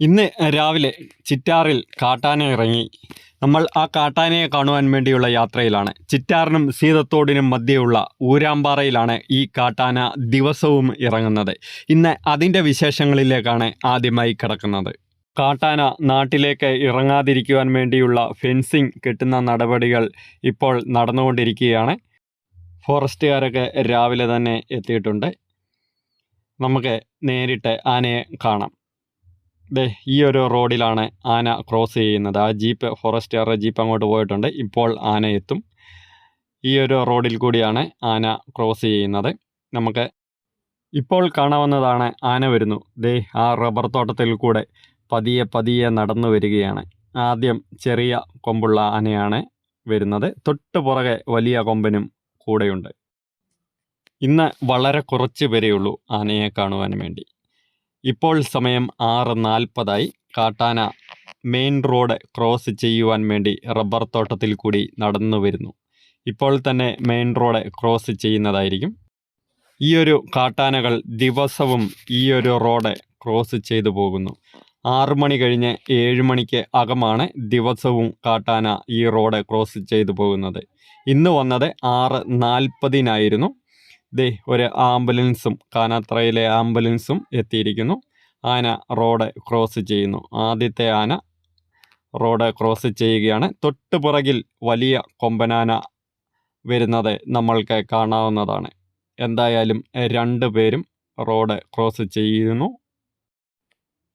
ഇന്ന് രാവിലെ ചിറ്റാറിൽ കാട്ടാന ഇറങ്ങി നമ്മൾ ആ കാട്ടാനയെ കാണുവാൻ വേണ്ടിയുള്ള യാത്രയിലാണ്. ചിറ്റാറിനും സീതത്തോടിനും മധ്യയുള്ള ഊരാമ്പാറയിലാണ് ഈ കാട്ടാന ദിവസവും ഇറങ്ങുന്നത്. ഇന്ന് അതിന്റെ വിശേഷങ്ങളിലേക്കാണ് ആദ്യമായി കിടക്കുന്നത്. കാട്ടാന നാട്ടിലേക്ക് ഇറങ്ങാതിരിക്കുവാൻ വേണ്ടിയുള്ള ഫെൻസിങ് കിട്ടുന്ന നടപടികൾ ഇപ്പോൾ നടന്നുകൊണ്ടിരിക്കുകയാണ്. ഫോറസ്റ്റുകാരൊക്കെ രാവിലെ തന്നെ എത്തിയിട്ടുണ്ട്. നമുക്ക് നേരിട്ട് ആനയെ കാണാം. ദേ ഈ ഒരു റോഡിലാണ് ആന ക്രോസ് ചെയ്യുന്നത്. ആ ജീപ്പ് ഫോറസ്റ്റുകാരുടെ ജീപ്പ് അങ്ങോട്ട് പോയിട്ടുണ്ട്. ഇപ്പോൾ ആന എത്തും. ഈ ഒരു റോഡിൽ കൂടിയാണ് ആന ക്രോസ് ചെയ്യുന്നത്. നമുക്ക് ഇപ്പോൾ കാണാവുന്നതാണ് ആന വരുന്നു. ദേ ആ റബ്ബർ തോട്ടത്തിൽ കൂടെ പതിയെ പതിയെ നടന്നു വരികയാണ്. ആദ്യം ചെറിയ കൊമ്പുള്ള ആനയാണ് വരുന്നത്. തൊട്ട് പുറകെ വലിയ കൊമ്പനും കൂടെയുണ്ട്. ഇന്ന് വളരെ കുറച്ച് പേരെയുള്ളൂ ആനയെ കാണുവാൻ വേണ്ടി. ഇപ്പോൾ സമയം ആറ് നാൽപ്പതായി. കാട്ടാന മെയിൻ റോഡ് ക്രോസ് ചെയ്യുവാൻ വേണ്ടി റബ്ബർ തോട്ടത്തിൽ കൂടി നടന്നു വരുന്നു. ഇപ്പോൾ തന്നെ മെയിൻ റോഡ് ക്രോസ് ചെയ്യുന്നതായിരിക്കും. ഈയൊരു കാട്ടാനകൾ ദിവസവും ഈയൊരു റോഡ് ക്രോസ് ചെയ്തു പോകുന്നു. ആറു മണി കഴിഞ്ഞ് ഏഴ് മണിക്ക് അകമാണ് ദിവസവും കാട്ടാന ഈ റോഡ് ക്രോസ് ചെയ്തു പോകുന്നത്. ഇന്ന് വന്നത് ആറ് നാൽപ്പതിനായിരുന്നു. ദേ ഒരു ആംബുലൻസും കാനാത്രയിലെ ആംബുലൻസും എത്തിയിരിക്കുന്നു. ആന റോഡ് ക്രോസ് ചെയ്യുന്നു. ആദ്യത്തെ ആന റോഡ് ക്രോസ് ചെയ്യുകയാണ്. തൊട്ട് പുറകിൽ വലിയ കൊമ്പനാന വരുന്നത് നമ്മൾക്ക് കാണാവുന്നതാണ്. എന്തായാലും രണ്ട് പേരും റോഡ് ക്രോസ് ചെയ്യുന്നു.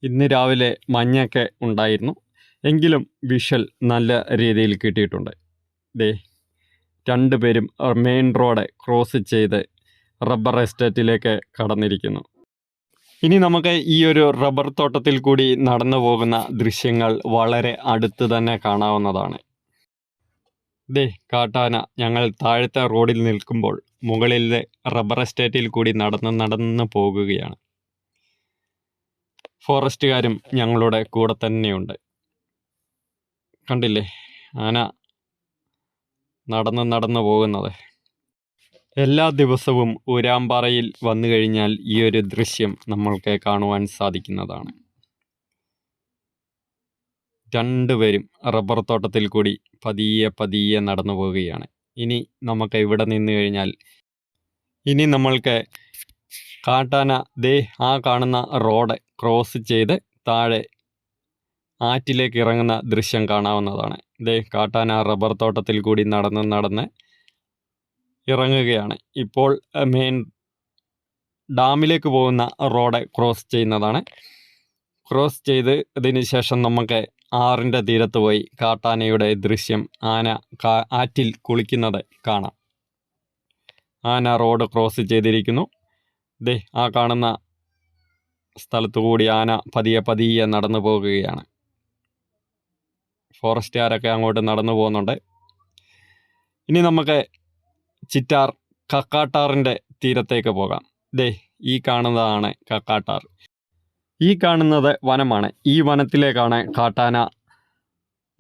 ഇന്ന് രാവിലെ മഞ്ഞൊക്കെ ഉണ്ടായിരുന്നു. എങ്കിലും വിഷൽ നല്ല രീതിയിൽ കിട്ടിയിട്ടുണ്ട്. ദേ രണ്ടുപേരും മെയിൻ റോഡ് ക്രോസ് ചെയ്ത് റബ്ബർ എസ്റ്റേറ്റിലേക്ക് കടന്നിരിക്കുന്നു. ഇനി നമുക്ക് ഈ ഒരു റബ്ബർ തോട്ടത്തിൽ കൂടി നടന്നു പോകുന്ന ദൃശ്യങ്ങൾ വളരെ അടുത്ത് തന്നെ കാണാവുന്നതാണ്. ദേ കാട്ടാന ഞങ്ങൾ താഴത്തെ റോഡിൽ നിൽക്കുമ്പോൾ മുകളിലെ റബ്ബർ എസ്റ്റേറ്റിൽ കൂടി നടന്ന് നടന്ന് പോകുകയാണ്. ഫോറസ്റ്റുകാരും ഞങ്ങളുടെ കൂടെ തന്നെയുണ്ട്. കണ്ടില്ലേ? ആന നടന്ന് നടന്നു പോകുന്നത്. എല്ലാ ദിവസവും ഊരാമ്പാറയിൽ വന്നു കഴിഞ്ഞാൽ ഈ ഒരു ദൃശ്യം നമ്മൾക്ക് കാണുവാൻ സാധിക്കുന്നതാണ്. രണ്ടുപേരും റബ്ബർ തോട്ടത്തിൽ കൂടി പതിയെ പതിയെ നടന്നു പോവുകയാണ്. ഇനി നമുക്ക് ഇവിടെ നിന്ന് കഴിഞ്ഞാൽ ഇനി നമ്മൾക്ക് കാട്ടാന ദേ ആ കാണുന്ന റോഡ് ക്രോസ് ചെയ്ത് താഴെ ആറ്റിലേക്ക് ഇറങ്ങുന്ന ദൃശ്യം കാണാവുന്നതാണ്. ദേ കാട്ടാന റബ്ബർ തോട്ടത്തിൽ കൂടി നടന്ന് നടന്ന് ഇറങ്ങുകയാണ്. ഇപ്പോൾ മെയിൻ ഡാമിലേക്ക് പോകുന്ന റോഡ് ക്രോസ് ചെയ്യുന്നതാണ്. ക്രോസ് ചെയ്ത് ഇതിന് ശേഷം നമുക്ക് ആറിന്റെ തീരത്ത് പോയി കാട്ടാനയുടെ ദൃശ്യം ആന ആറ്റിൽ കുളിക്കുന്നത് കാണാം. ആന റോഡ് ക്രോസ് ചെയ്തിരിക്കുന്നു. ദേ ആ കാണുന്ന സ്ഥലത്തു കൂടി ആന പതിയെ പതിയെ നടന്നു പോകുകയാണ്. ഫോറസ്റ്റുകാരൊക്കെ അങ്ങോട്ട് നടന്നു പോകുന്നുണ്ട്. ഇനി നമുക്ക് ചിറ്റാർ കക്കാട്ടാറിന്റെ തീരത്തേക്ക് പോകാം. ദേ ഈ കാണുന്നതാണ് കക്കാട്ടാർ. ഈ കാണുന്നത് വനമാണ്. ഈ വനത്തിലേക്കാണ് കാട്ടാന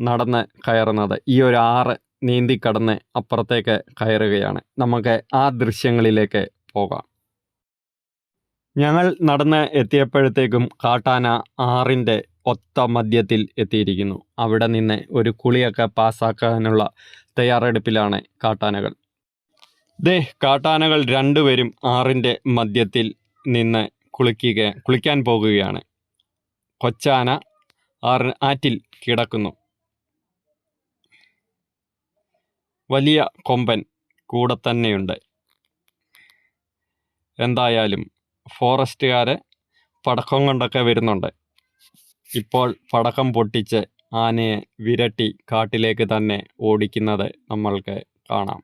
നടന്ന് കയറുന്നത്. ഈ ഒരു ആറ് നീന്തി കടന്ന് അപ്പുറത്തേക്ക് കയറുകയാണ്. നമുക്ക് ആ ദൃശ്യങ്ങളിലേക്ക് പോകാം. ഞങ്ങൾ നടന്ന് എത്തിയപ്പോഴത്തേക്കും കാട്ടാന ആറിന്റെ ഒത്ത മധ്യത്തിൽ എത്തിയിരിക്കുന്നു. അവിടെ നിന്ന് ഒരു കുളിയൊക്കെ പാസ്സാക്കാനുള്ള തയ്യാറെടുപ്പിലാണ് കാട്ടാനകൾ. ദേ കാട്ടാനകൾ രണ്ടുപേരും ആറിന്റെ മധ്യത്തിൽ നിന്ന് കുളിക്കുക കുളിക്കാൻ പോകുകയാണ്. കൊച്ചാന ആറ് ആറ്റിൽ കിടക്കുന്നു. വലിയ കൊമ്പൻ കൂടെ തന്നെയുണ്ട്. എന്തായാലും ഫോറസ്റ്റുകാർ പടക്കം കൊണ്ടൊക്കെ വരുന്നുണ്ട്. ഇപ്പോൾ പടക്കം പൊട്ടിച്ച് ആനയെ വിരട്ടി കാട്ടിലേക്ക് തന്നെ ഓടിക്കുന്നത് നമ്മൾക്ക് കാണാം.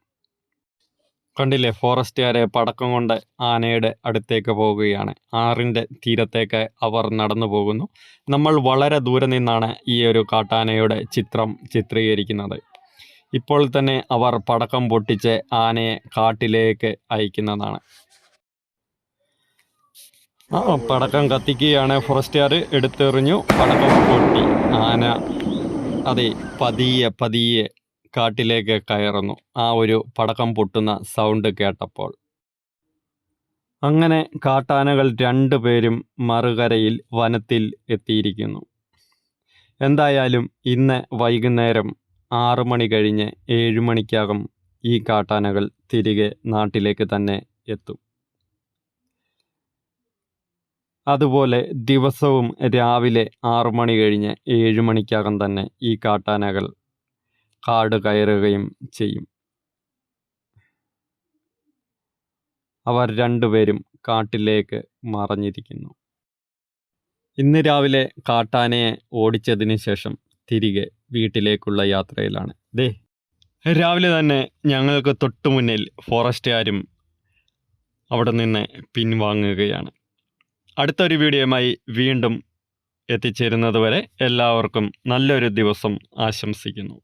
കണ്ടില്ലേ ഫോറസ്റ്റുകാരെ പടക്കം കൊണ്ട് ആനയുടെ അടുത്തേക്ക് പോവുകയാണ് ആറിന്റെ തീരത്തേക്ക് അവർ നടന്നു പോകുന്നു. നമ്മൾ വളരെ ദൂരെ നിന്നാണ് ഈ ഒരു കാട്ടാനയുടെ ചിത്രം ചിത്രീകരിക്കുന്നത്. ഇപ്പോൾ തന്നെ അവർ പടക്കം പൊട്ടിച്ച് ആനയെ കാട്ടിലേക്ക് അയക്കുന്നതാണ്. ആ പടക്കം കത്തിക്കുകയാണ് ഫോറസ്റ്റുകാർ എടുത്തെറിഞ്ഞു. പടക്കം പൊട്ടി. ആന അതെ പതിയെ പതിയെ കാട്ടിലേക്ക് കയറുന്നു. ആ ഒരു പടക്കം പൊട്ടുന്ന സൗണ്ട് കേട്ടപ്പോൾ. അങ്ങനെ കാട്ടാനകൾ രണ്ടു പേരും മറുകരയിൽ വനത്തിൽ എത്തിയിരിക്കുന്നു. എന്തായാലും ഇന്ന് വൈകുന്നേരം ആറ് മണി കഴിഞ്ഞ് ഏഴ് മണിക്കകം ഈ കാട്ടാനകൾ തിരികെ നാട്ടിലേക്ക് തന്നെ എത്തും. അതുപോലെ ദിവസവും രാവിലെ ആറു മണി കഴിഞ്ഞ് ഏഴ് മണിക്കകം തന്നെ ഈ കാട്ടാനകൾ കാട് കയറുകയും ചെയ്യും. അവർ രണ്ടുപേരും കാട്ടിലേക്ക് മറഞ്ഞിരിക്കുന്നു. ഇന്ന് രാവിലെ കാട്ടാനയെ ഓടിച്ചതിന് ശേഷം തിരികെ വീട്ടിലേക്കുള്ള യാത്രയിലാണ്. ദേ രാവിലെ തന്നെ ഞങ്ങൾക്ക് തൊട്ടുമുന്നിൽ ഫോറസ്റ്റുകാരും അവിടെ നിന്ന് പിൻവാങ്ങുകയാണ്. അടുത്തൊരു വീഡിയോയുമായി വീണ്ടും എത്തിച്ചേരുന്നതുവരെ എല്ലാവർക്കും നല്ലൊരു ദിവസം ആശംസിക്കുന്നു.